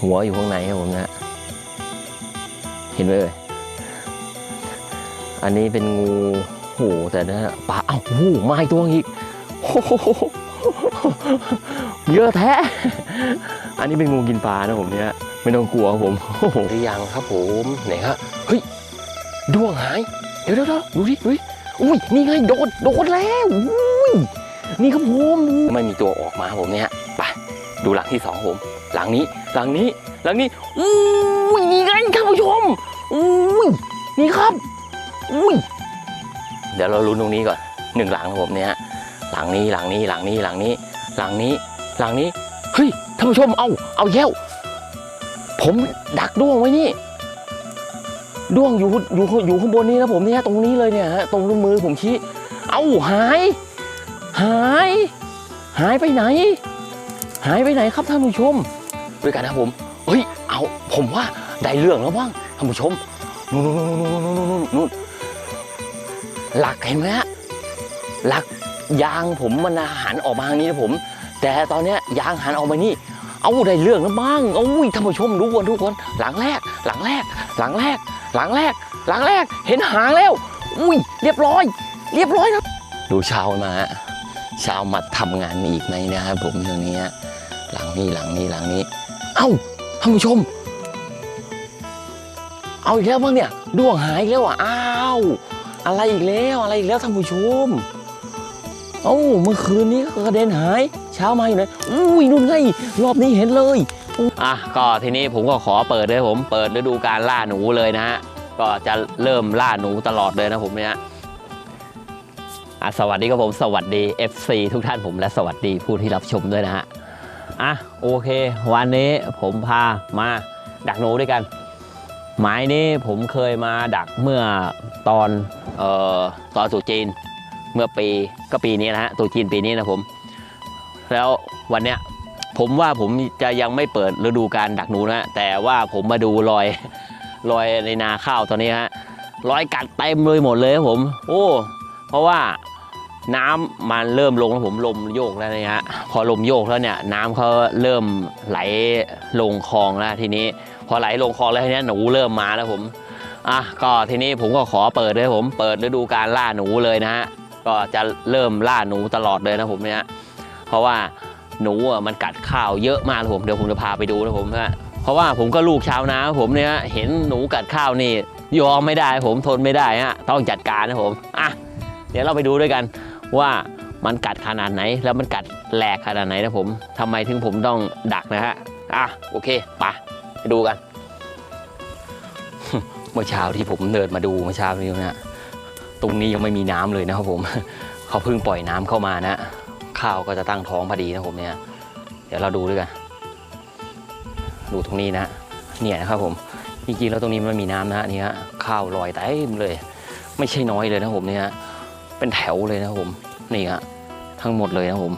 หัวอยู่ข้างในครับผมนะ เห็นไหมเอ่ย อันนี้เป็นงูโหแต่นะปลาเอ้าโอ้โหมาอีกตัวอีกเยอะแท้ อันนี้เป็นงูกินปลานะผมเนี่ยไม่ต้องกลัวผมโอ้โหรือยังครับผมไหนฮะเฮ้ยดวงหาย เดี๋ยวเดี๋ยวดูดิดูดิอุ้ยนี่ไงโดนโดนแล้วอุ้ยนี่ครับผมไม่มีตัวออกมาครับผมเนี่ย ดูหลังที่สองผมหลังนี้หลังนี้หลังนี้อุ้ยนี่ไงท่านผู้ชมอุ้ยนี่ครับอุ้ยเดี๋ยวเราลุ้นตรงนี้ก่อนหนึ่งหลังผมเนี่ยหลังนี้หลังนี้หลังนี้หลังนี้ หลังนี้หลังนี้เฮ้ยท่านผู้ชมเอาเอาแย้วผมดักด้วงไว้นี่ด้วงอยู่อยู่อยู่ข้างบนนี้นะผมเนี่ยตรงนี้เลยเนี่ยฮะตรงมือผมชี้ เอาหาย หาย หายไปไหน หายไปไหนครับท่านผู้ชมด้วยกันนะผมเฮ้ยเอาผมว่าได้เรื่องแล้วบ้างท่านผู้ชมนู่นนู่นนู่นนู่นนู่นนู่นหลักเห็นไหมฮะหลักยางผมมันหันออกมาทางนี้นะผม แต่ตอนเนี้ยยางหันออกมานี่ เอาได้เรื่องแล้วบ้างเอาอุ้ยท่านผู้ชมดูกันทุกคนหลังแรก หลังแรก หลังแรก หลังแรก หลังแรกเห็นหางแล้ว อุ้ยเรียบร้อย เรียบร้อยแล้วดูช้ามาฮะช้ามาทำงานอีกไหมนะครับผมตรงนี้ฮะ นี้หลังนี้หลังนี้ เอ้าท่านผู้ชม เอาอีกแล้วมั้งเนี่ยด้วงหายอีกแล้วอะอ้าวอะไรอีกแล้วอะไรอีกแล้วท่านผู้ชมเอ้าเมื่อคืนนี้ก็กระเด็นหายเช้ามาอยู่ไหนอุ้ยนู่นไงรอบนี้เห็นเลยอะก็ทีนี้ผมก็ขอเปิดเลยผมเปิดฤดูการล่าหนูเลยนะฮะก็จะเริ่มล่าหนูตลอดเลยนะผมเนี่ยอะสวัสดีครับผมสวัสดี FC ทุกท่านผมและสวัสดีผู้ที่รับชมด้วยนะฮะ อะโอเค วันนี้ผมพามาดักหนูด้วยกัน หมายนี้ผมเคยมาดักเมื่อตอนเอ่อตอนตรุจีนเมื่อปีก็ปีนี้นะฮะตุจีนปีนี้นะผม แล้ววันเนี้ยผมว่าผมจะยังไม่เปิดฤดูการดักหนูนะฮะแต่ว่าผมมาดูรอยรอยในนาข้าวตอนนี้ฮะรอยกัดเต็มเลยหมดเลยครับผม โอ้ เพราะว่า น้ำมันเริ่มลงแล้วผมลมโยกแล้วเนี่ยฮะพอลมโยกแล้วเนี่ยน้ำเขาเริ่มไหลลงคลองแล้วทีนี้ พอไหลลงคลองแล้วทีนี้หนูเริ่มมาแล้วผมอะก็ทีนี้ผมก็ขอเปิดเลยผมเปิดฤดูการล่าหนูเลยนะฮะก็จะเริ่มล่าหนูตลอดเลยนะผมเนี่ยเพราะว่าหนูอะมันกัดข้าวเยอะมากเลยผมเดี๋ยวผมจะพาไปดูนะผมนะเพราะว่าผมก็ลูกชาวนาผมเนี่ยเห็นหนูกัดข้าวนี่ยอมไม่ได้ผมทนไม่ได้ฮะต้องจัดการนะผมอะเดี๋ยวเราไปดูด้วยกัน ว่ามันกัดขนาดไหน แล้วมันกัดแหลกขนาดไหนนะผมทำไมถึงผมต้องดักนะฮะอะโอเคไปไปดูกัน เมื่อเช้าที่ผมเดินมาดูเมื่อเช้านี้นะตรงนี้ยังไม่มีน้ำเลยนะครับผมเขาเพิ่งปล่อยน้ำเข้ามานะข้าวก็จะตั้งท้องพอดีนะผมเนี่ย เดี๋ยวเราดูด้วยกัน ดูตรงนี้นะเนี่ยนะครับผมจริงๆแล้วตรงนี้มันมีน้ำนะนี่ฮะข้าวลอยเต็มเลย ไม่ใช่น้อยเลยนะผมเนี่ย เป็นแถวเลยนะผมนี่ฮะทั้งหมดเลยนะผม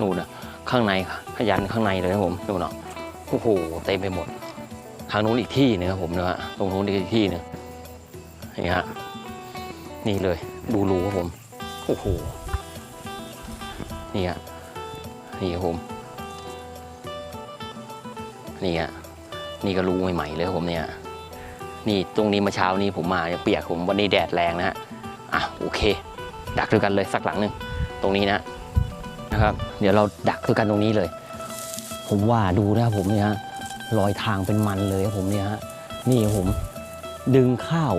นู่นนะข้างในขยันข้างในเลยนะผมนู่นเนาะโอ้โหเต็มไปหมด ทางนู้นอีกที่หนึงครับผมนะฮะตรงนู้นอีกที่หนึงนี่ฮะนี่เลย ดูรูครับผมโอ้โหนี่ฮะนี่ครับผมนี่ฮะนี่ก็รูใหม่ๆเลยครับผมเนี่ยนี่ตรงนี้เมาเช้านี้ผมมายังเปียกผมวันนี้แดดแรงนะฮะอะโอเค ดักด้วยกันเลยสักหลังหนึ่งตรงนี้นะนะครับ เดี๋ยวเราดักด้วยกันตรงนี้เลย ผมว่าดูนะครับผมเนี่ยรอยทางเป็นมันเลยผมเนี่ยฮะนี่ผมดึงข้าว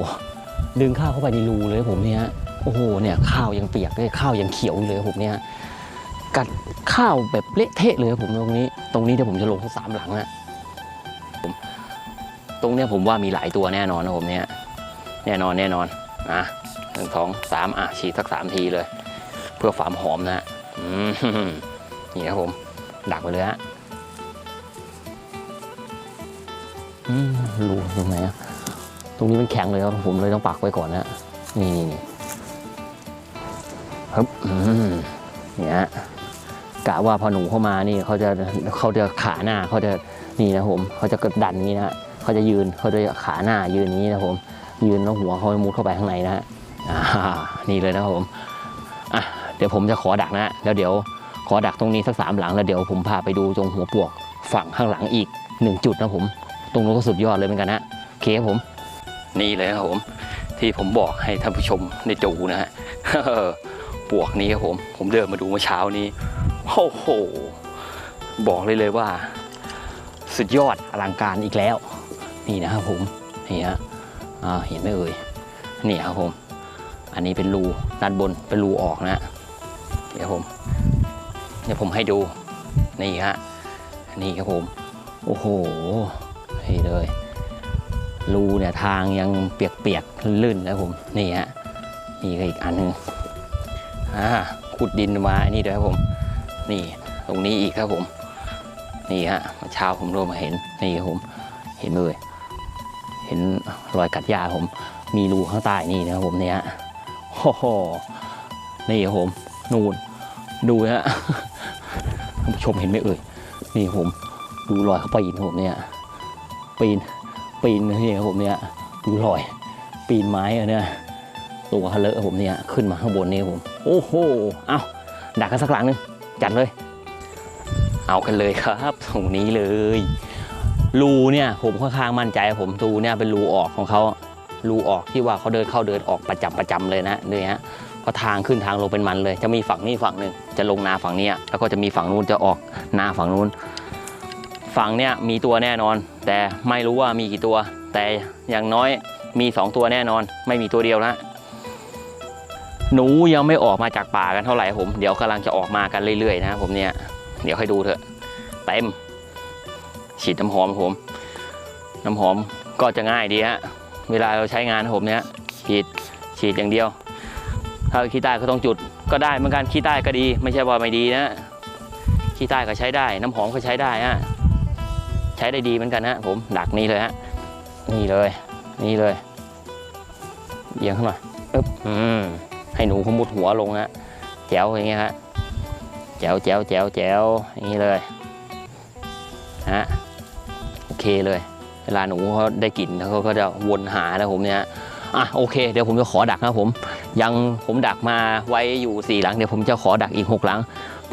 ดึงข้าวเข้าไปในรูเลยผมเนี่ยโอ้โหเนี่ยข้าวยังเปียกเลยข้าวยังเขียวเลยผมเนี่ยกัดข้าวแบบเละเทะเลยผมตรงนี้ ตรงนี้เดี๋ยวผมจะลงทั้งสามหลังนะผมตรงเนี้ยผมว่ามีหลายตัวแน่นอนนะผมเนี่ยแน่นอนแน่นอนอะ นึ่งสองสามอะฉีดสักสามทีเลย เพื่อความหอมนะฮะนี่ครับผม ดักไปเลยฮะอืมรูตรงไหนอะตรงนี้มันแข็งเลยครับผมเลยต้องปักไว้ก่อนนะนี่นี่นี่ครับเนี่ยฮะกะว่าพอหนูเข้ามานี่เขาจะเขาจะขาหน้าเขาจะนี่นะผมเขาจะกดดันนี้นะฮะเขาจะยืนเขาจะขาหน้ายืนนี้นะผมยืนแล้วหัวเขามุดเข้าไปข้างในนะฮะ นี่เลยนะครับผมอะเดี๋ยวผมจะขอดักนะแล้วเดี๋ยวขอดักตรงนี้สักสามหลังแล้วเดี๋ยวผมพาไปดูตรงหัวปวกฝั่งข้างหลังอีกหนึ่งจุดนะผม ตรงนู้นก็สุดยอดเลยเหมือนกันนะโอเคครับผม นี่เลยนะครับผม ที่ผมบอกให้ท่านผู้ชมได้ดูนะฮะปวกนี้ครับผม ผมเดินมาดูเมื่อเช้านี้โอ้โห บอกเลยเลยว่า สุดยอดอลังการอีกแล้ว นี่นะครับผมนี่ฮะเห็นไหมเอ่ยนี่ครับผม อันนี้เป็นรูด้านบนเป็นรูออกนะเดี๋ยวผมเดี๋ยวผมให้ดูนี่ฮะนี่ครับผมโอ้โหนี่เลยรูเนี่ยทางยังเปียกๆลื่นนะผมนี่ฮะนี่ก็อีกอันหนึงอ่าขุดดินมาอันนี้ด้วยครับผม นี่ตรงนี้อีกครับผม นี่ฮะเช้าผมโดนมาเห็นนี่ครับผมเห็นเลย เห็นรอยกัดยาผม มีรูข้างใต้นี่นะครับผมเนี่ยฮะ โอ้โหนี่ผมนูนดูนะฮะท่านผู้ชมเห็นไหมเอ่ยนี่ผมดูรอยเขาปีนผมเนี่ยปีนปีนนี่ผมเนี่ยดูรอยปีนไม้เนี่ยตัวเขาเลอะผมเนี่ยขึ้นมาข้างบนนี่ผมโอ้โหเอาดักกันสักหลังหนึงจัดเลย เอากันเลยครับตรงนี้เลยรูเนี่ยผมค่อนข้างมั่นใจผมรูเนี่ยเป็นรูออกของเขา รูออกที่ว่าเขาเดินเข้าเดินออกประจำประจำเลยนะเนี่ยฮะเพราะทางขึ้นทางลงเป็นมันเลย จะมีฝั่งนี้ฝั่งหนึ่งจะลงนาฝั่งนี้แล้วก็จะมีฝั่งนู้นจะออกนาฝั่งนู้น ฝั่งเนี้ยมีตัวแน่นอน แต่ไม่รู้ว่ามีกี่ตัว แต่อย่างน้อยมีสองตัวแน่นอน ไม่มีตัวเดียวนะหนูยังไม่ออกมาจากป่ากันเท่าไหร่ผม เดี๋ยวกำลังจะออกมากันเรื่อยๆนะผมเนี่ยเดี๋ยวให้ดูเถอะเต็มฉีดน้ำหอมผม น้ำหอมก็จะง่ายดีฮะ เวลาเราใช้งานผมเนี่ยฉีดฉีดอย่างเดียว ถ้าขี้ใต้ก็ต้องจุดก็ได้เหมือนกันขี้ใต้ก็ดี ไม่ใช่ว่าไม่ดีนะขี้ใต้ก็ใช้ได้ น้ำหอมก็ใช้ได้ฮะใช้ได้ดีเหมือนกันฮะผมดักนี่เลยฮะนี่เลยนี่เลยเอียงขึ้นมาปึ๊บอืมให้หนูเขามุดหัวลงฮะแจ๋วอย่างเงี้ยฮะแจ๋วแจ๋วแจ๋วแจ๋วอย่างนี้เลยฮะโอเคเลย วลาหนูเขาได้กลิ่นเขาก็จะวนหานะผมเนี่ยอะโอเคเดี๋ยวผมจะขอดักนะผม ยังผมดักมาไว้อยู่ 4 หลังเดี๋ยวผมจะขอดักอีก 6 หลัง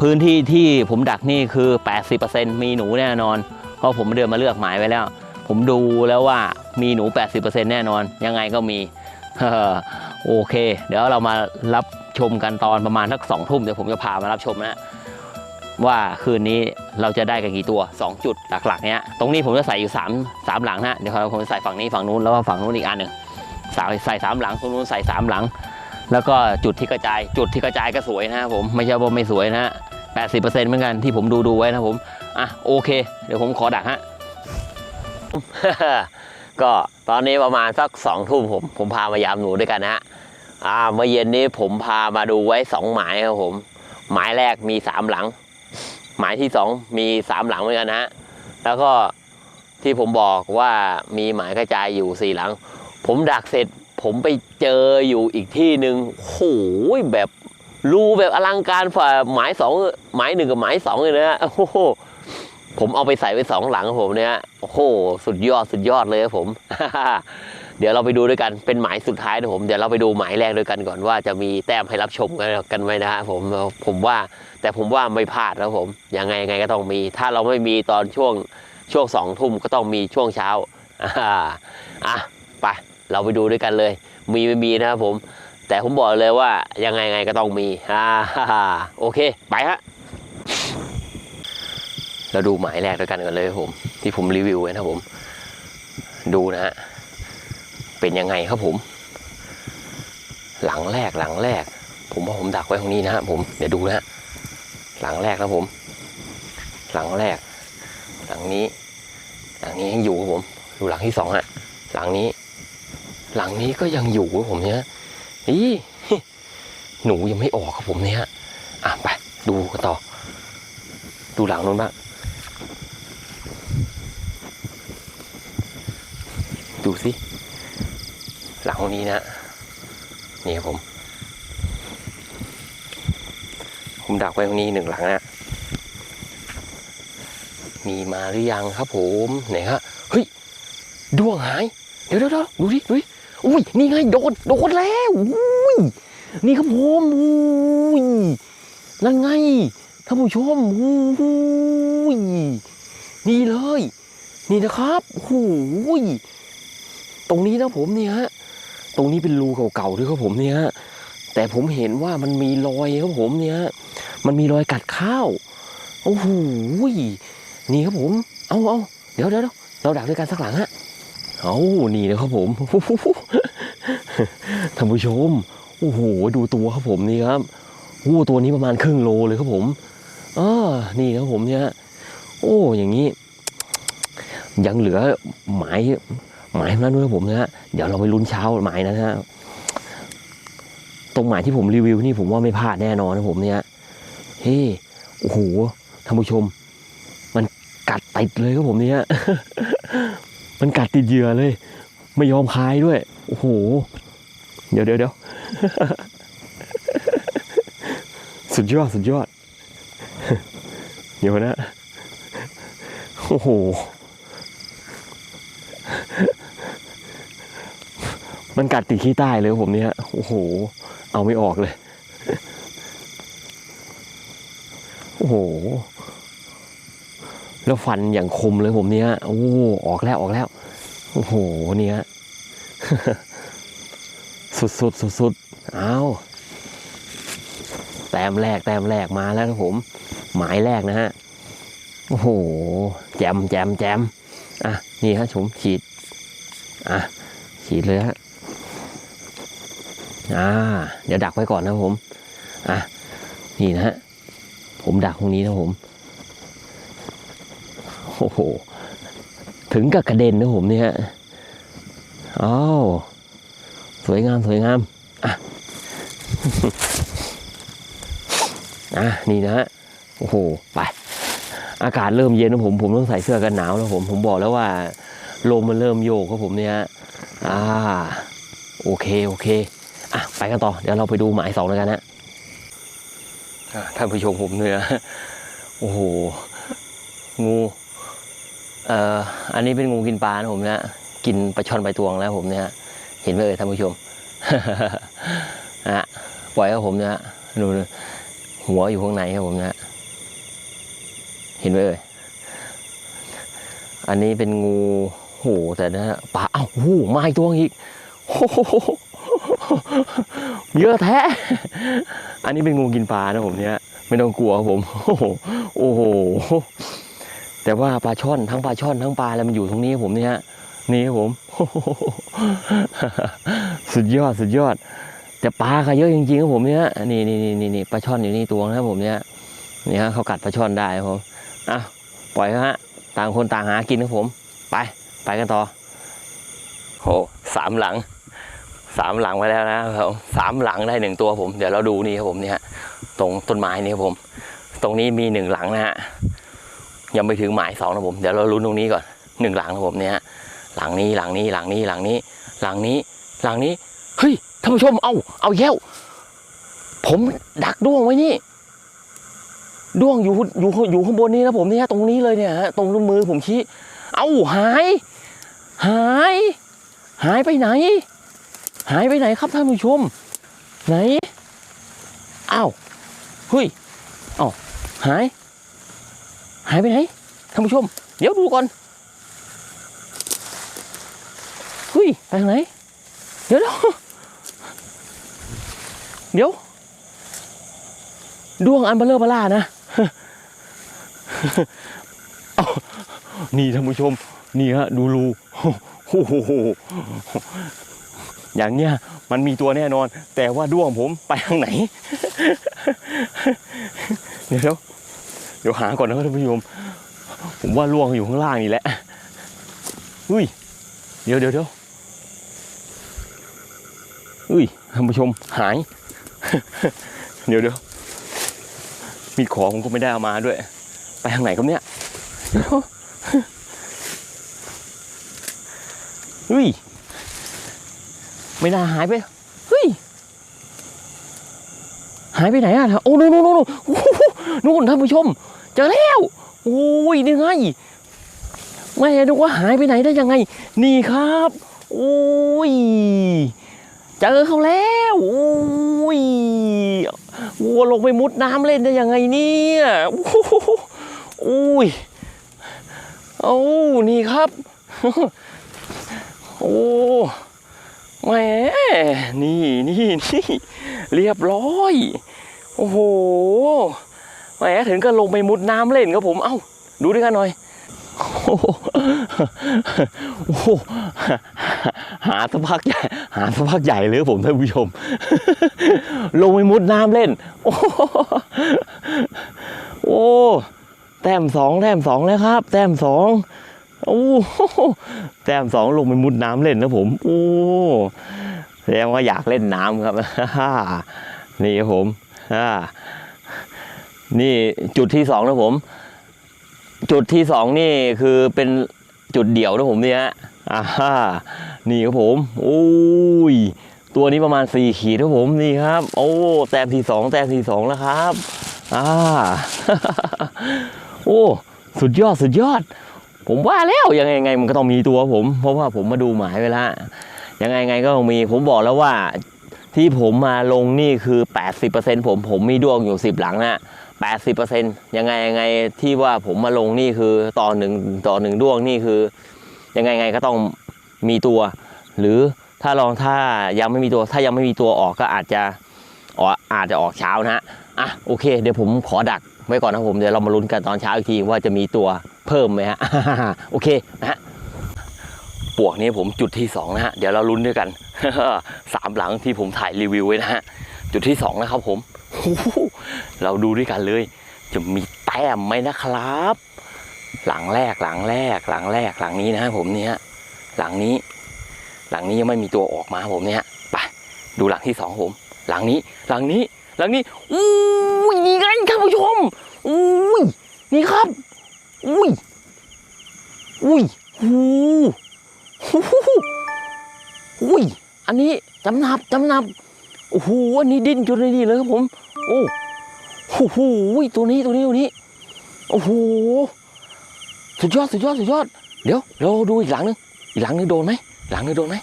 พื้นที่ที่ผมดักนี่คือ 80%มีหนูแน่นอน เพราะผมเดินมาเลือกหมายไว้แล้ว ผมดูแล้วว่ามีหนู 80%แน่นอน ยังไงก็มีโอเค เดี๋ยวเรามารับชมกันตอนประมาณสักสองทุ่มเดี๋ยวผมจะพามารับชมนะ ว่าคืนนี้เราจะได้กันกี่ตัว 2 จุดหลักๆเนี้ยตรงนี้ผมจะใส่อยู่3 3หลังฮะเดี๋ยวผมจะใส่ฝั่งนี้ฝั่งนู้นแล้วก็ฝั่งนู้นอีกอันหนึ่งใส่ใส่สามหลังตรงนู้นใส่สามหลัง แล้วก็จุดที่กระจายจุดที่กระจายก็สวยนะครับผมไม่ใช่ว่าไม่สวยนะฮะแปดสิบเปอร์เซ็นต์เหมือนกันที่ผมดูดูไว้นะครับผมอะโอเค เดี๋ยวผมขอดักฮะก็ตอนนี้ประมาณสักสองทุ่มผมผมพามายามหนูด้วยกันนะฮะอ่าเมื่อเย็นนี้ผมพามาดูไว้สองหมายครับผม หมายแรกมีสามหลัง หมายที่สองมีสามหลังเหมือนกันนะฮะแล้วก็ที่ผมบอกว่ามีหมายกระจายอยู่สี่หลัง ผมดักเสร็จผมไปเจออยู่อีกที่หนึ่งโอ้โหแบบรูแบบอลังการฝ่าหมายสองหมายหนึ่งกับหมายสองเลยนะโอ้โหผมเอาไปใส่ไว้สองหลังผมเนี่ยโอ้โหสุดยอดสุดยอดเลยครับผม เดี๋ยวเราไปดูด้วยกันเป็นหมายสุดท้ายนะผมเดี๋ยวเราไปดูหมายแรกด้วยกันก่อนว่าจะมีแต้มให้รับชมกันกันไหมนะฮะผมผมว่าแต่ผมว่าไม่พลาดนะผมยังไงยังไงก็ต้องมี ถ้าเราไม่มีตอนช่วงช่วงสองทุ่มก็ต้องมีช่วงเช้าอ่าอะไปเราไปดูด้วยกันเลย มีไม่มีนะครับผม แต่ผมบอกเลยว่ายังไงไงก็ต้องมีอ่าโอเคไปฮะเราดูหมายแรกด้วยกันกันเลยผม ที่ผมรีวิวไว้นะผม ดูนะฮะ เป็นยังไงครับผม หลังแรกหลังแรก ผมว่าผมดักไว้ตรงนี้นะครับผมเดี๋ยวดูนะฮะหลังแรกนะผม หลังแรก หลังนี้ หลังนี้ยังอยู่ครับผม ดูหลังที่สองฮะหลังนี้ หลังนี้ก็ยังอยู่ครับผมเนี่ยอีหนูยังไม่ออกครับผมเนี่ยอะไปดูกันต่อ ดูหลังนู้นบ้างดูสิ หลังนี้นะนี่ครับผม ผมดักไว้ตรงนี้หนึ่งหลังนะมีมาหรือยังครับผมไหนฮะเฮ้ยดวงหาย เดี๋ยวเดี๋ยวดูดิดูดิอุ้ยนี่ไงโดนโดนแล้วอุ้ยนี่ครับผมอุ้ยนั่นไงท่านผู้ชมอุ้ยนี่เลย นี่นะครับโอ้โหตรงนี้นะผมเนี่ยฮะ ตรงนี้เป็นรูเก่าๆด้วยครับผมเนี่ยแต่ผมเห็นว่ามันมีรอยครับผมเนี่ยมันมีรอยกัดข้าวโอ้โหนี่ครับผม เอาเอาเดี๋ยวเดี๋ยวเราดักด้วยกันสักหลังฮะเอานี่นะครับผมท่านผู้ชมโอ้โหดูตัวครับผมนี่ครับโอ้ตัวนี้ประมาณครึ่งโลเลยครับผมเออนี่นะครับผมเนี่ยโอ้อย่างนี้ ยังเหลือหมาย หมายนั้นด้วยผมนะฮะเดี๋ยวเราไปลุ้นเช้าหมายนั้นนะฮะตรงหมายที่ผมรีวิวนี่ผมว่าไม่พลาดแน่นอนนะผมเนี่ยเฮ้โอ้โหท่านผู้ชม มันกัดติดเลยครับผมเนี่ยมันกัดติดเหยื่อเลย ไม่ยอมคายด้วย โอ้โห เดี๋ยวเดี๋ยวเดี๋ยวสุดยอดสุดยอดเดี๋ยวนะ โอ้โห มันกัดติดขี้ใต้เลยผมเนี่ยโอ้โห เอาไม่ออกเลย โอ้โห แล้วฟันอย่างคมเลยผมเนี่ยโอ้ออกแล้วออกแล้ว โอ้โหเนี่ยสุดสุดสุดสุดเอาแต้มแรกแต้มแรกมาแล้วครับผม หมายแรกนะฮะ โอ้โห แจมแจมแจมอะ นี่ฮะผมฉีด อะ ฉีดเลยฮะ อ่า เดี๋ยวดักไว้ก่อนนะผม อะ นี่นะฮะ ผมดักตรงนี้นะผม โอ้โห ถึงกับกระเด็นนะผมเนี่ยอ้าวสวยงามสวยงาม อะ อะ นี่นะฮะ โอ้โห ไป อากาศเริ่มเย็นนะผม ผมต้องใส่เสื้อกันหนาวแล้วผม ผมบอกแล้วว่าลมมันเริ่มโยกครับผมเนี่ย อ่า โอเค โอเค อะไปกันต่อเดี๋ยวเราไปดูหมายสองแล้วกันนะท่านผู้ชมผมเนี่ยโอ้โหงูเอ่ออันนี้เป็นงูกินปลานะผมเนะกินปลาช่อนปลาตวงแล้วผมเนี่ยเห็นไหมเอ่ยท่านผู้ชมนะปล่อยครับผมนะดูหัวอยู่ข้างในครับผมนะเห็นไหมเอ่ยอันนี้เป็นงูโหแต่นะปลาอ้าโหมาอีกตัวอีกโอ้ เยอะแท้ อันนี้เป็นงูกินปลานะผมเนี่ยไม่ต้องกลัวผม โอ้โหโอ้โหแต่ว่าปลาช่อนทั้งปลาช่อนทั้งปลาอะไรมันอยู่ตรงนี้ผมเนี่ยนี่ผมสุดยอดสุดยอด แต่ปลาก็เยอะจริงๆครับผมเนี่ยนี่นี่นี่นี่นปลาช่อนอยู่นี่ตัวนะผมเนี่ยนี่ฮะเขากัดปลาช่อนได้ผมอะปล่อยฮะ ต่างคนต่างหากินครับผม ไป ไปกันต่อโหสามหลัง สามหลังไปแล้วนะครับผมสามหลังได้หนึ่งตัวผม เดี๋ยวเราดูนี่ครับผมเนี่ยฮะตรงต้นไม้นี่ครับผม ตรงนี้มีหนึ่งหลังนะฮะยังไม่ถึงหมายสองนะผมเดี๋ยวเราลุ้นตรงนี้ก่อนหนึ่งหลังนะผมเนี่ยฮะหลังนี้หลังนี้หลังนี้หลังนี้ หลังนี้หลังนี้เฮ้ยท่านผู้ชมเอาเอาแย้วผมดักด้วงไว้นี่ด้วงอยู่อยู่อยู่ข้างบนนี้นะผมเนี่ยตรงนี้เลยเนี่ยฮะตรงมือผมชี้ เอาหาย หาย หายไปไหน หายไปไหนครับท่านผู้ชม ไหนอ้าวเฮ้ยอ้าหาย หายไปไหนท่านผู้ชม เดี๋ยวดูก่อนเฮ้ยไปทางไหน เดี๋ยวเดี๋ยวดวงอันเบลเลอร์บล่านะอ้านี่ท่านผู้ชม นี่ฮะ ดูรูโอ้โห อย่างเนี้ยมันมีตัวแน่นอน แต่ว่าด้วงผมไปทางไหน เดี๋ยวเดี๋ยวหาก่อนนะครับท่านผู้ชมผมว่าล่วงอยู่ข้างล่างนี่แหละอุ้ย เดี๋ยวเดี๋ยวเดี๋ยวอุ้ยท่านผู้ชมหาย เดี๋ยวเดี๋ยวมีขอผมก็ไม่ได้เอามาด้วย ไปทางไหนครับเนี่ยเดี๋ยวเฮ้ย ไม่น่าหายไป เฮ้ย หายไปไหนอะโอ้นู่นนู่นนู่นโอ้โหนู่นท่านผู้ชม เจอแล้ว โอ้ยนี่ไงแม่ดูว่าหายไปไหนได้ยังไง นี่ครับ โอ้ย เจอเขาแล้ว โอ้ย วัวลงไปมุดน้ำเล่นได้ยังไงเนี่ยโอ้โหโอ้ยโอ้นี่ครับ โอ้ แหมนี่นี่นี่เรียบร้อย โอ้โหแหมถึงก็ลงไปมุดน้ำเล่นครับผม เอ้า ดูด้วยกันหน่อยโอ้โหโอ้โหหาสักพักใหญ่หาสักพักใหญ่เลยครับผมท่านผู้ชม ลงไปมุดน้ำเล่น โอ้โหโอ้แต้มสองแต้มสองแล้วครับ แต้มสอง โอ้โหแต้มสองลงไปมุดน้ำเล่นนะผม โอ้แสดงว่าอยากเล่นน้ำครับนี่ครับผมนี่จุดที่สองนะผม จุดที่สองนี่คือเป็นจุดเดี่ยวนะผมเนี่ยอ่าฮ่านี่ครับผมโอ้ยตัวนี้ประมาณสี่ขีดครับผมนี่ครับ โอ้แต้มที่สองแต้มที่สองแล้วครับอ่าโอ้ สุดยอด สุดยอด ผมว่าแล้วยังไงไงมันก็ต้องมีตัวผม เพราะว่าผมมาดูหมายไว้แล้วยังไงไงก็ต้องมีผมบอกแล้วว่าที่ผมมาลงนี่คือ 80%ผมผมมีดวงอยู่ 10 หลังนะ80%ยังไงยังไงที่ว่าผมมาลงนี่คือต่อหนึ่งต่อหนึ่งดวงนี่คือ ยังไงไงก็ต้องมีตัว หรือถ้าลองถ้ายังไม่มีตัว ถ้ายังไม่มีตัวออกก็อาจจะออกอาจจะออกเช้านะฮะอะโอเค เดี๋ยวผมขอดัก ไว้ก่อนนะผมเดี๋ยวเรามาลุ้นกันตอนเช้าอีกทีว่าจะมีตัวเพิ่มไหมฮะโอเคนะฮะปวกนี้ผมจุดที่สองนะฮะเดี๋ยวเราลุ้นด้วยกันสามหลังที่ผมถ่ายรีวิวไว้นะฮะจุดที่สองนะครับผมเราดูด้วยกันเลย จะมีแต้มไหมนะครับ หลังแรกหลังแรกหลังแรกหลังนี้นะฮะผมเนี่ยหลังนี้ หลังนี้ยังไม่มีตัวออกมาผมเนี่ยไปดูหลังที่สองผม หลังนี้หลังนี้ หลังนี้อุ้ยนี่ไงท่านผู้ชมอุ้ยนี่ครับอุ้ยอุ้ยหูหูอุ้ยอันนี้จำนับจำนับโอ้โหอันนี้ดิ้นจนเลยนี่เลยครับผม โอ้โหหูตัวนี้ตัวนี้ตัวนี้โอ้โหสุดยอดสุดยอดสุดยอด เดี๋ยวเราดูอีกหลังนึงอีกหลังนึงโดนไหมหลังนึงโดนไหม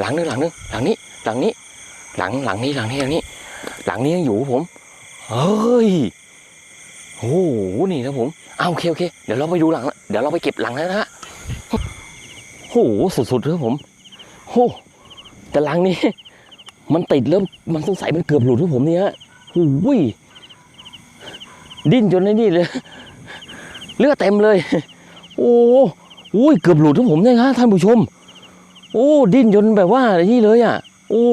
หลังนึงหลังนึงหลังนี้หลังนี้หลังหลังนี้หลังนี้หลังนี้ หลังนี้ยังอยู่ผมเฮ้ยโอ้โหนี่นะผมเอาโอเคโอเคเดี๋ยวเราไปดูหลังเดี๋ยวเราไปเก็บหลังแล้วนะฮะโอ้โหสุดๆเลยครับผมโอ้แต่หลังนี้ มันติดเริ่มมันสงสัยมันเกือบหลุดครับผมเนี่ยฮะโอ้ยดิ้นจนไอ้นี่เลยเลือดเต็มเลย โอ้โอ้ยเกือบหลุดครับผมเนี่ยฮะท่านผู้ชม โอ้ดิ้นจนแบบว่าไอ้นี่เลยอะ โอ้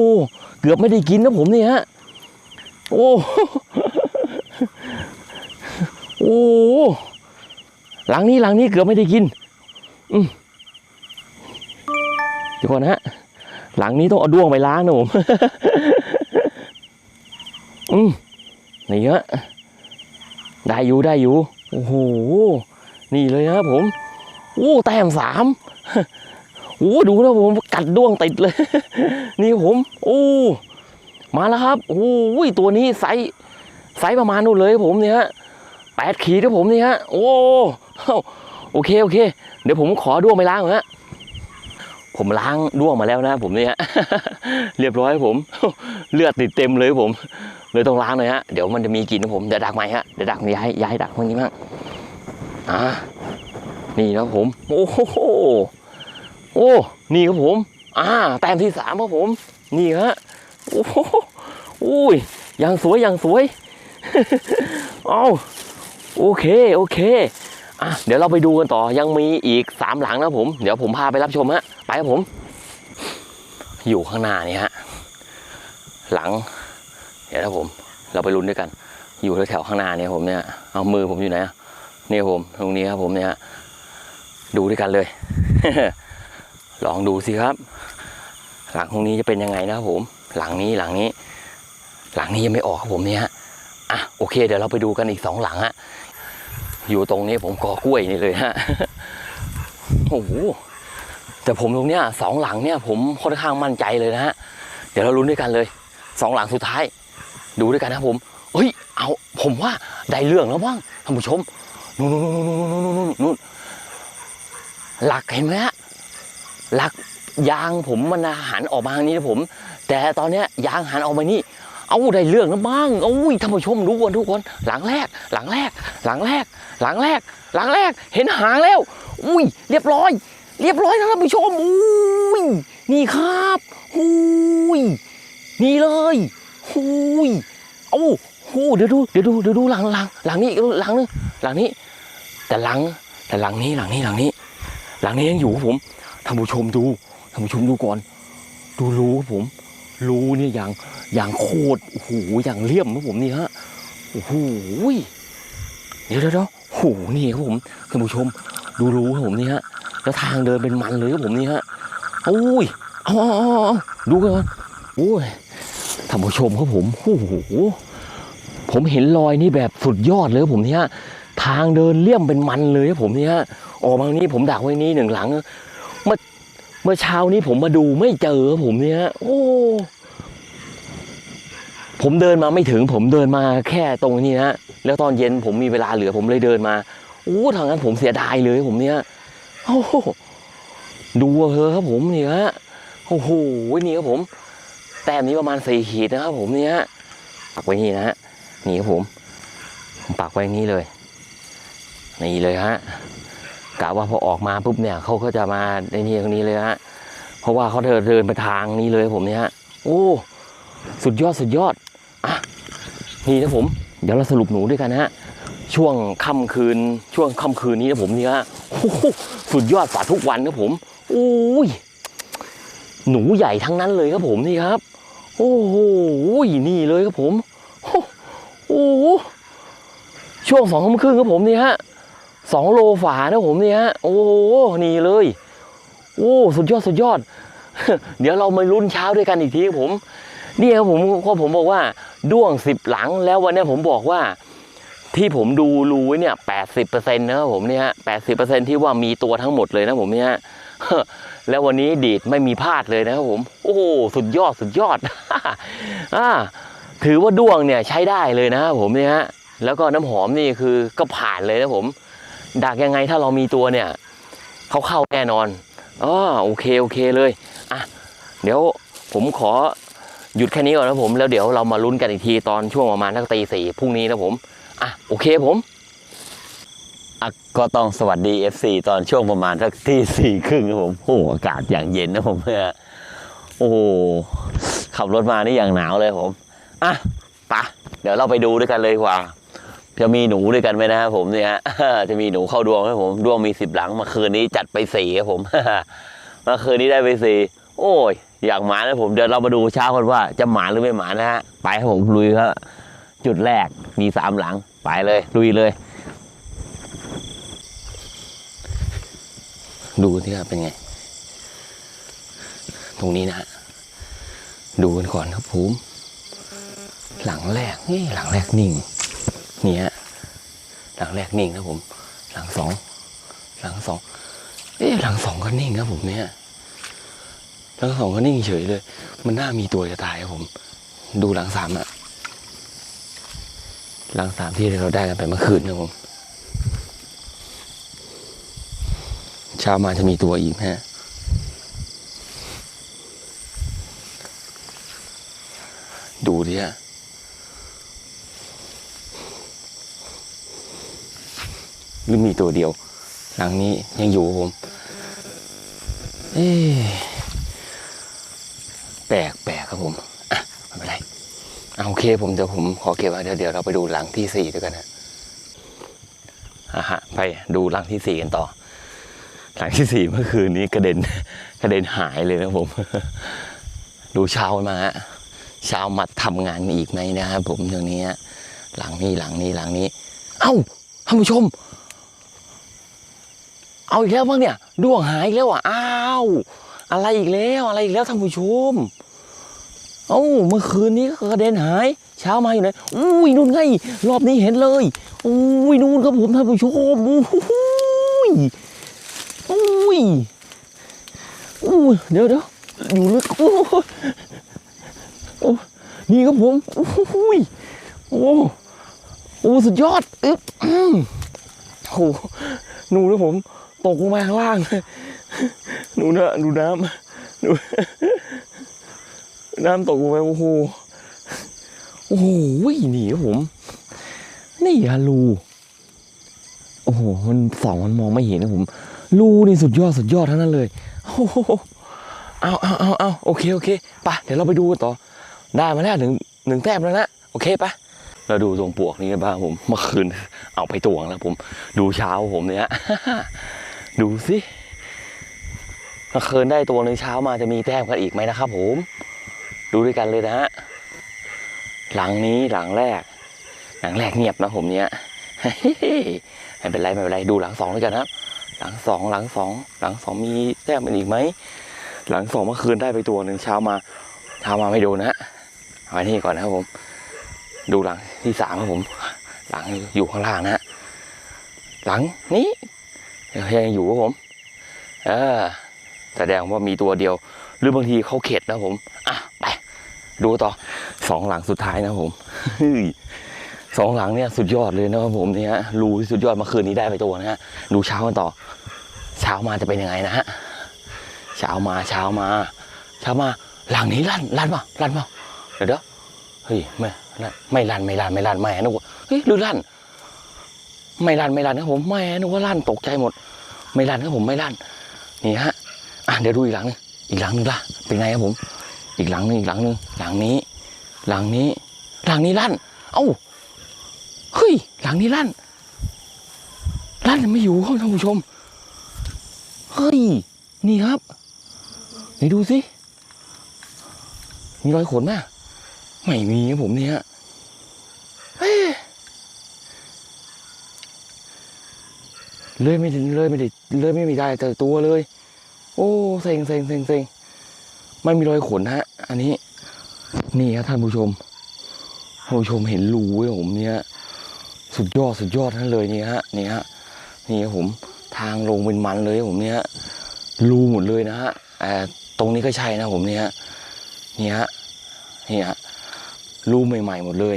เกือบไม่ได้กินนะผมเนี่ยฮะ โอ้โอ้หลังนี้หลังนี้เกือบไม่ได้กิน อืมเดี๋ยวก่อนนะฮะหลังนี้ต้องเอาด้วงไปล้างนะผม อืมนี่ฮะได้อยู่ได้อยู่ โอ้โห นี่เลยนะผม โอ้ แต้มสามโอ้ ดูนะผม กัดด้วงติดเลย นี่ผม โอ้ มาแล้วครับ โอ้ยตัวนี้ไซส์ไซส์ประมาณนู่นเลยผมเนี่ยฮะแปดขีดครับผมนี่ฮะ โอ้โอเคโอเค เดี๋ยวผมขอด้วงไปล้างฮะผมล้างด้วงมาแล้วนะผมเนี่ยเรียบร้อยครับผมเลือดติดเต็มเลยผม เลยต้องล้างหน่อยฮะเดี๋ยวมันจะมีกลิ่นครับผมเดี๋ยวดักใหม่ฮะเดี๋ยวดักย้ายย้ายดักพวกนี้มั่งอ่านี่นะครับผม โอ้โหโอ้นี่ครับผม อ่าแต้มที่สามครับผม นี่ฮะ โอ้โหอุ้ยยังสวยยังสวยเอาโอเคโอเคอะเดี๋ยวเราไปดูกันต่อยังมีอีกสามหลังนะผม เดี๋ยวผมพาไปรับชมฮะไปครับผม อยู่ข้างหน้านี่ฮะหลัง เดี๋ยวนะผม เราไปลุ้นด้วยกัน อยู่แถวข้างหน้าเนี่ยผมเนี่ยเอามือผมอยู่ไหนนี่ผมตรงนี้ครับผมเนี่ยดูด้วยกันเลย ลองดูสิครับ หลังตรงนี้จะเป็นยังไงนะครับผม หลังนี้หลังนี้ หลังนี้ยังไม่ออกครับผมเนี่ยฮะอะโอเค เดี๋ยวเราไปดูกันอีกสองหลังฮะอยู่ตรงนี้ผมกอกล้วยนี่เลยฮะโอ้โหแต่ผมตรงเนี้ยสองหลังเนี่ยผมค่อนข้างมั่นใจเลยนะฮะเดี๋ยวเราลุ้นด้วยกันเลยสองหลังสุดท้าย ดูด้วยกันนะผมเฮ้ยเอาผมว่าได้เรื่องแล้วมั้งท่านผู้ชมนู่นนู่นนู่นนู่นนู่นนู่นนู่นหลักเห็นไหมฮะหลัก ยางผมมันหันออกมาทางนี้นะผม แต่ตอนเนี้ยยางหันออกมานี่ เอาได้เรื่องนะบ้างโอ้ยท่านผู้ชมดูกันทุกคน หลังแรก หลังแรก หลังแรก หลังแรก หลังแรก เห็นหางแล้ว อุ้ย เรียบร้อย เรียบร้อยนะท่านผู้ชมอุ้ยนี่ครับอุ้ยนี่เลยอุ้ยเอ้าโอ้เดี๋ยวดูเดี๋ยวดูเดี๋ยวดูหลังหลังหลังนี้หลังนึงหลังนี้ แต่หลังแต่หลังนี้หลังนี้หลังนี้ หลังนี้ยังอยู่ครับผมท่านผู้ชมดู ท่านผู้ชมดูก่อน ดูรูครับผม รูเนี่ยอย่างอย่างโคตรโอ้โหอย่างเลี่ยมครับผมนี่ฮะโอ้โหเดี๋ยวเดี๋ยวเดี๋ยวโอ้โหนี่ครับผมท่านผู้ชม ดูรูครับผมนี่ฮะแล้วทางเดินเป็นมันเลยครับผมนี่ฮะโอ้ยเอาเอาเอาเอดูกันก่อนโอ้ยท่านผู้ชมครับผมโอ้โหผมเห็นรอยนี่แบบสุดยอดเลยครับผมเนี่ยทางเดินเลี่ยมเป็นมันเลยครับผมเนี่ยออกมานี่ผมดักไว้นี่หนึ่งหลัง เมื่อเช้านี้ผมมาดูไม่เจอผมเนี่ยโอ้ผมเดินมาไม่ถึง ผมเดินมาแค่ตรงนี้นะแล้วตอนเย็นผมมีเวลาเหลือผมเลยเดินมาโอ้ทางนั้นผมเสียดายเลยผมเนี่ยโอ้ดูเถอะครับผมเนี่ยฮะโอ้โหนี่ครับผม แต้มนี้ประมาณสี่ขีดนะครับผมเนี่ยปักไว้นี่นะฮะนี่ครับผมผมปักไว้นี่เลยนี่เลยฮะ กะว่าพอออกมาปุ๊บเนี่ยเขาก็จะมาในนี่ตรงนี้เลยฮะเพราะว่าเขาเดินเดินไปทางนี้เลยผมเนี่ยฮะโอ้สุดยอดสุดยอดอะนี่นะผม เดี๋ยวเราสรุปหนูด้วยกันนะฮะช่วงค่ำคืน ช่วงค่ำคืนนี้นะผมเนี่ยฮะสุดยอดกว่าทุกวันนะผมโอ้ยหนูใหญ่ทั้งนั้นเลยครับผมนี่ครับ โอ้โหนี่เลยครับผมโอ้โหช่วงสองทุ่มครึ่งครับผมนี่ฮะ สองโลฝานะผมเนี่ฮะโอ้โหนี่เลย โอ้สุดยอดสุดยอด เดี๋ยวเรามาลุ้นเช้าด้วยกันอีกทีครับผมนี่ครับผมก็ผมบอกว่าด้วงสิบหลังแล้ววันนี้ผมบอกว่า ที่ผมดูรูไว้เนี่ยแปดสิบเปอร์เซ็นต์นะครับผมเนี่ยแปดสิบเปอร์เซ็นที่ว่ามีตัวทั้งหมดเลยนะผมเนี่ยแล้ววันนี้ดีดไม่มีพลาดเลยนะครับผม โอ้โหสุดยอดสุดยอดอ่าถือว่าด้วงเนี่ยใช้ได้เลยนะครับผมเนี่ยฮะแล้วก็น้ำหอมนี่คือก็ผ่านเลยนะผม ดักยังไงถ้าเรามีตัวเนี่ยเขาเข้าแน่นอนอ๋อโอเคโอเคเลยอะเดี๋ยวผมขอหยุดแค่นี้ก่อนนะผมแล้วเดี๋ยวเรามาลุ้นกันอีกทีตอนช่วงประมาณทักตีสี่พรุ่งนี้นะผมอะโอเคผมอะก็ต้องสวัสดี FC ตอนช่วงประมาณสักที่สี่ครึ่งครับผมโอ้อากาศอย่างเย็นนะผมเนี่ยโอ้ขับรถมานี่อย่างหนาวเลยผมอะปะเดี๋ยวเราไปดูด้วยกันเลยกว่า จะมีหนูด้วยกันไหมนะครับผมเนี่ยฮะจะมีหนูเข้าดวงไหมผมดวงมีสิบหลังมาคืนนี้จัดไปสี่ครับผมมื่อคืนนี้ได้ไปสี่โอ้ย อยากหมานะผมเดี๋ยวเรามาดูเช้ากันว่าจะหมาหรือไม่หมานะฮะไปครับผมลุยครับจุดแรกมีสามหลังไปเลย ลุยเลย ดูที่ว่าเป็นไง ตรงนี้นะฮะดูกันก่อนครับผมหลังแรกนี่หลังแรกนิ่ง เนี่ยหลังแรกนิ่งนะผม หลังสองหลังสองเอ๊ะหลังสองก็นิ่งครับผมเนี่ยหลังสองก็นิ่งเฉยเลย มันน่ามีตัวจะตายครับผม ดูหลังสามอะหลังสามที่เราได้กันไปเมื่อคืนนะผมเช้ามาจะมีตัวอีกฮะดูดิฮะ รือมีตัวเดียว หลังนี้ยังอยู่ครับผม เอ๊แปลกแปลกครับผมอะไม่เป็นไรเอาโอเคผมเดี๋ยวผมขอเก็บไว้เดี๋ยวเดี๋ยวเราไปดูหลังที่สี่ด้วยกันนะอะฮะไปดูหลังที่สี่กันต่อ หลังที่สี่เมื่อคืนนี้กระเด็นกระเด็นหายเลยนะผม ดูเช้ามาฮะเช้ามาทำงานอีกไหมนะครับผมตรงนี้หลังนี้หลังนี้หลังนี้ เอ้าท่านผู้ชม เอาอีกแล้วมั้งเนี่ยด้วงหายอีกแล้วอะอ้าวอะไรอีกแล้วอะไรอีกแล้วท่านผู้ชมเอ้าเมื่อคืนนี้ก็กระเด็นหาย เช้ามาอยู่ไหนอุ้ยนู่นไง รอบนี้เห็นเลยอุ้ยนู่นครับผมท่านผู้ชมอุ้ยอุ้ยอุ้ยเดี๋ยวเดี๋ยวอยู่ลึกโอ้โอ้นี่ครับผมอุ้ยโอ้โอ้สุดยอดอึ๊บอืมโอ้หนูนะผม ตกลงมาข้างล่างเลยหนูนะดูน้ำดูน้ำตกลงไปโอ้โหโอ้โหนี่ครับผม นี่ฮะรูโอ้โหมันสองมันมองไม่เห็นนะผมรูนี่สุดยอดสุดยอดทั้งนั้นเลยโอ้โหเอาเอาเอาเอาโอเคโอเคไปเดี๋ยวเราไปดูต่อ ได้มาแล้วหนึ่งหนึ่งแต้มแล้วนะโอเคปะเราดูตรงปลวกนี้กันบ้างผมเมื่อคืนเอาไปตวงแล้วผม ดูเช้าผมเนี่ย ดูสิเมื่อคืนได้ตัวหนึ่งเช้ามาจะมีแต้มกันอีกไหมนะครับผม ดูด้วยกันเลยนะฮะ หลังนี้หลังแรก หลังแรกเงียบนะผมเนี้ยไม่เป็นไรไม่เป็นไรดูหลังสองด้วยกันนะครับ หลังสองหลังสองหลังสองมีแต้มเป็นอีกไหม หลังสองเมื่อคืนได้ไปตัวหนึ่งเช้ามาเช้ามาไม่โดนนะฮะเอาไว้นี่ก่อนนะครับผม ดูหลังที่สามครับผม หลังอยู่ข้างล่างนะฮะหลังนี้ ยังอยู่ครับผมเออแสดงว่ามีตัวเดียว หรือบางทีเขาเข็ดนะผมอะไปดูต่อสองหลังสุดท้ายนะผมสองหลังเนี่ยสุดยอดเลยนะครับผมเนี่ยรูสุดยอดมื่อคืนนี้ได้ไปตัวนะฮะดูเช้ากันต่อ เช้ามาจะเป็นยังไงนะฮะเช้ามาเช้ามา เช้ามาหลังนี้ลั่นลั่นเปล่าลั่นเปล่าเดี๋ยวเดี๋ยวเฮ้ยไม่ไม่ลั่นไม่ลั่นไม่ลั่นแม่นึกว่าเฮ้ยหรือลั่น ไม่ลั่นไม่ลั่นนะผมแม่นึกว่าลั่นตกใจหมด ไม่ลั่นครับผมไม่ลั่นนี่ฮะอะเดี๋ยวดูอีกหลังหนึงอีกหลังหนึงล่ะเป็นไงครับผม อีกหลังหนึงอีกหลังหนึงหลังนี้ หลังนี้ หลังนี้ลั่น เอ้าเฮ้ยหลังนี้ลั่นลั่นไม่อยู่ครับท่านผู้ชมเฮ้ยนี่ครับไหนดูสิมีรอยขนไหมไม่มีครับผมเนี่ยเฮ้ เลยไม่ถึงเลยไม่ได้เลยไม่มีได้แต่ตัวเลย โอ้เซ็งเซ็งเซ็งเซ็งไม่มีรอยขนฮะ อันนี้ นี่ครับท่านผู้ชมท่านผู้ชมเห็นรูไว้ผมเนี่ยสุดยอดสุดยอดทั้งนั้นเลยนี่ฮะนี่ฮะนี่ผมทางลงเป็นมันเลยผมเนี่ยรูหมดเลยนะฮะแต่ตรงนี้ก็ใช่นะผมเนี่ยนี่ฮะนี่ฮะรูใหม่ ๆ หมดเลย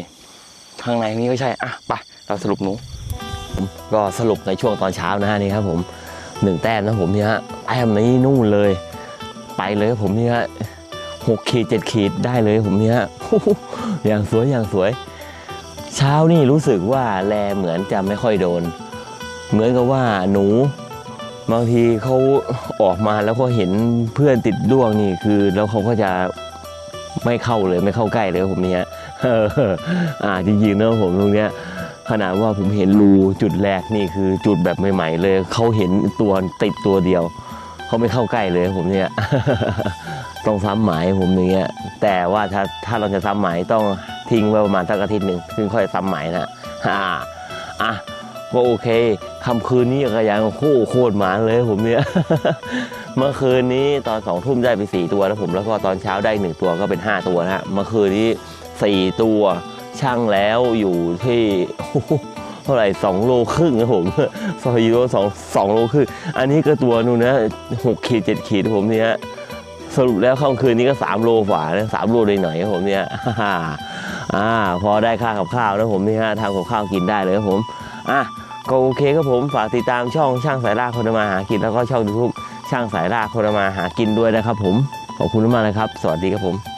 ข้างในนี้ก็ใช่อะไปเราสรุปหนู ก็สรุปในช่วงตอนเช้านะฮะนี่ครับผมหนึ่งแต้มนะผมเนี่ยฮะแต้มนี้นู่นเลย ไปเลยครับผมเนี่ยหกขีดเจ็ดขีดได้เลยผมเนี่ยอย่างสวยอย่างสวย เช้านี่รู้สึกว่าแลเหมือนจะไม่ค่อยโดน เหมือนกับว่าหนูบางทีเขาออกมาแล้วก็เห็นเพื่อนติดด้วงนี่คือ แล้วเขาก็จะไม่เข้าเลยไม่เข้าใกล้เลยผมเนี่ยอ่าจริงๆนะผมตรงเนี้ย ขนาดว่าผมเห็นรูจุดแรกนี่คือจุดแบบใหม่ ๆ เลยเขาเห็นตัวติดตัวเดียวเขาไม่เข้าใกล้เลยผมเนี่ยต้องซ้ำหมายผมอย่างเงี้ยแต่ว่าถ้าถ้าเราจะซ้ำหมายต้องทิ้งไว้ประมาณสักอาทิตย์หนึ่งถึงค่อยซ้ำหมายนะอ่าอะก็โอเคคำคืนนี้ก็ยังโคโคตรหมานเลยผมเนี่ย เมื่อคืนนี้ตอนสองทุ่มได้ไปสี่ตัวแล้วผมแล้วก็ตอนเช้าได้หนึ่งตัวก็เป็นห้าตัวนะฮะ เมื่อคืนนี้สี่ตัว ช่างแล้วอยู่ที่เท่าไหร่สองโลครึ่งนะผมสองกิโลสองสองโลครึ่งอันนี้ก็ตัวนู่นนะหกขีดเจ็ดขีดผมเนี่ยสรุปแล้วค่ำคืนนี้ก็3โลกว่านะสามโลเลยหน่อยๆครับผมเนี่ยอ่าพอได้ค่ากับข้าวนะผมนี่ฮะทำกับข้าวกินได้เลยครับผมอะก็โอเคครับผมฝากติดตามช่องช่างสายล่าคนมาหากินแล้วก็ช่องยูทูบช่างสายล่าคนมาหากินด้วยนะครับผมขอบคุณมากนะครับ สวัสดีครับผม